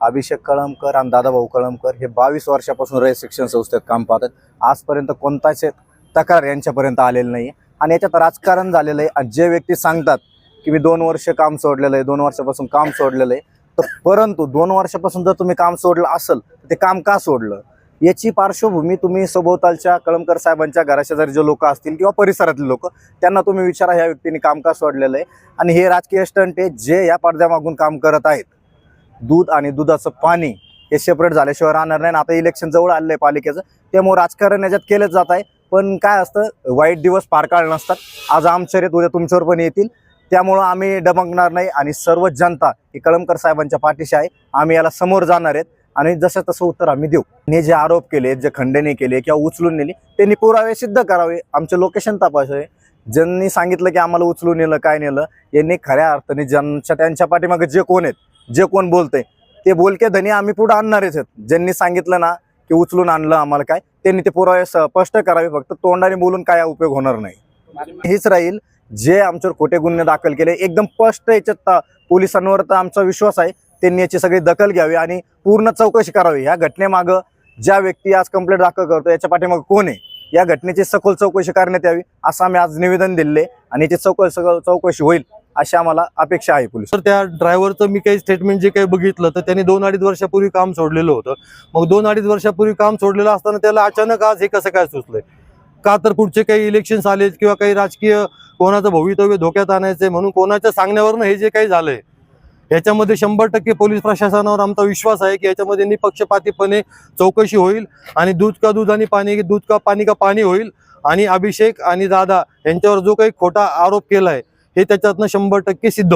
अभिषेक कळमकर आणि दादाभाऊ कळमकर हे बावीस वर्षापासून रयत शिक्षण संस्थेत काम पाहतात. आजपर्यंत कोणताच तक्रार यांच्यापर्यंत आलेली नाही आणि याच्यात राजकारण झालेलं आहे आणि जे व्यक्ती सांगतात की मी दोन वर्ष काम सोडलेलं आहे दोन वर्षापासून काम सोडलेलं आहे तर परंतु दोन वर्षापासून जर तुम्ही काम सोडलं असेल तर ते काम का सोडलं? याची पार्श्वभूमी तुम्ही सभोवतालच्या कळमकर साहेबांच्या घराशेजारी जे लोक असतील किंवा परिसरातले लोक त्यांना तुम्ही विचारा ह्या व्यक्तीने काम का सोडलेलं आहे. आणि हे राजकीय स्टंट आहे जे या पडद्यामागून काम करत आहेत. दूध आणि दुधाचं पाणी हे सेपरेट झाल्याशिवाय राहणार नाही. आता इलेक्शन जवळ आलेलं आहे पालिकेचं. त्यामुळे राजकारण याच्यात केलंच जात आहे. पण काय असतं वाईट दिवस पारकाळ नसतात. आज आमच्या रेत उद्या तुमच्यावर पण येतील. त्यामुळं आम्ही डबंकणार नाही आणि सर्व जनता ही कळमकर साहेबांच्या पाठीशी आहे. आम्ही याला समोर जाणार आहेत. आणि जसं तसं उत्तर आम्ही देऊ. ने जे आरोप केले जे खंडणी केले किंवा उचलून नेली त्यांनी पुरावे सिद्ध करावे. आमचे लोकेशन तपासावे. ज्यांनी सांगितलं की आम्हाला उचलून नेलं काय नेलं यांनी खऱ्या अर्थाने ज्यांच्या त्यांच्या पाठीमागे जे कोण आहेत जे कोण बोलतंय ते बोलके धनी आम्ही पुढे आणणारच आहेत. ज्यांनी सांगितलं ना की उचलून आणलं आम्हाला काय त्यांनी ते पुरावे स्पष्ट करावे. फक्त तोंडाने बोलून काय उपयोग होणार नाही. हेच राहील जे आमच्यावर खोटे गुन्हे दाखल केले एकदम स्पष्ट याच्यात पोलिसांवर तर आमचा विश्वास आहे. त्यांनी याची सगळी दखल घ्यावी आणि पूर्ण चौकशी करावी. ह्या घटनेमागं ज्या व्यक्ती आज कंप्लेंट दाखल करतो याच्या पाठीमागं कोण आहे? या घटनेची सखोल चौकशी करण्यात यावी असं आम्ही आज निवेदन दिले आणि याची चौकशी चौकशी होईल. अशा आम्हाला अपेक्षा आहे पोलीस. तर त्या ड्रायव्हरचं मी काही स्टेटमेंट जे काही बघितलं तर त्यांनी दोन अडीच वर्षापूर्वी काम सोडलेलं होतं. मग दोन अडीच वर्षापूर्वी काम सोडलेलं असताना त्याला अचानक आज हे कसं काय सुचलंय? का तर पुढचे काही इलेक्शन्स आले किंवा काही राजकीय कोणाचं भवितव्य धोक्यात आणायचंय म्हणून कोणाच्या सांगण्यावरनं हे जे काही झालंय याच्यामध्ये शंभर टक्के पोलीस प्रशासनावर आमचा विश्वास आहे की याच्यामध्ये निपक्षपातीपणे चौकशी होईल आणि दूध का दूध आणि पाणी दूध का पाणी का पाणी होईल. आणि अभिषेक आणि दादा यांच्यावर जो काही खोटा आरोप केलाय हे त्याच्यातनं शंभर टक्के सिद्ध